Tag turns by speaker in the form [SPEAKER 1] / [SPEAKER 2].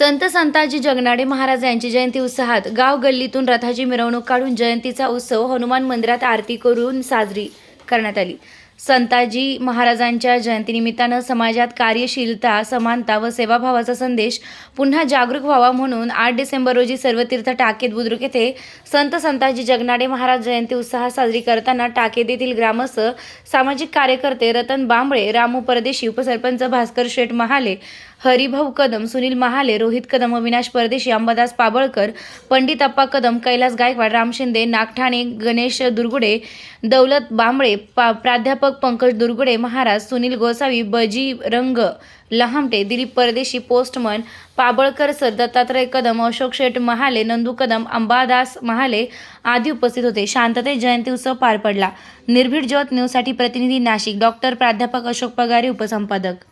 [SPEAKER 1] संत संताजी जगनाडे महाराज यांची जयंती उत्साहात गाव गल्लीतून रथाची मिरवणूक काढून जयंतीचा उत्सव हनुमान मंदिरात आरती करून साजरी करण्यात आली. संताजी महाराजांच्या जयंतीनिमित्तानं समाजात कार्यशीलता समानता व सेवाभावाचा संदेश पुन्हा जागरूक व्हावा म्हणून आठ डिसेंबर रोजी सर्व तीर्थ टाकेत बुद्रुक येथे संत संताजी जगनाडे महाराज जयंती उत्साहात साजरी करताना टाकेत येथील ग्रामस्थ सामाजिक कार्यकर्ते रतन बांबळे रामू परदेशी उपसरपंच भास्कर शेठ महाले हरिभाऊ कदम सुनील महाले रोहित कदम अविनाश परदेशी अंबादास पाबळकर पंडित अप्पा कदम कैलास गायकवाड राम शिंदे नागठाणे गणेश दुर्गुडे दौलत बांबळे पा प्राध्यापक पंकज दुर्गुडे महाराज सुनील गोसावी बजी रंग लहामटे दिलीप परदेशी पोस्टमन पाबळकर सर दत्तात्रय कदम अशोक शेठ महाले नंदू कदम अंबादास महाले आदी उपस्थित होते. शांतते जयंती उत्सव पार पडला. निर्भीड ज्योत न्यूजसाठी प्रतिनिधी नाशिक. डॉक्टर प्राध्यापक अशोक पगारे उपसंपादक.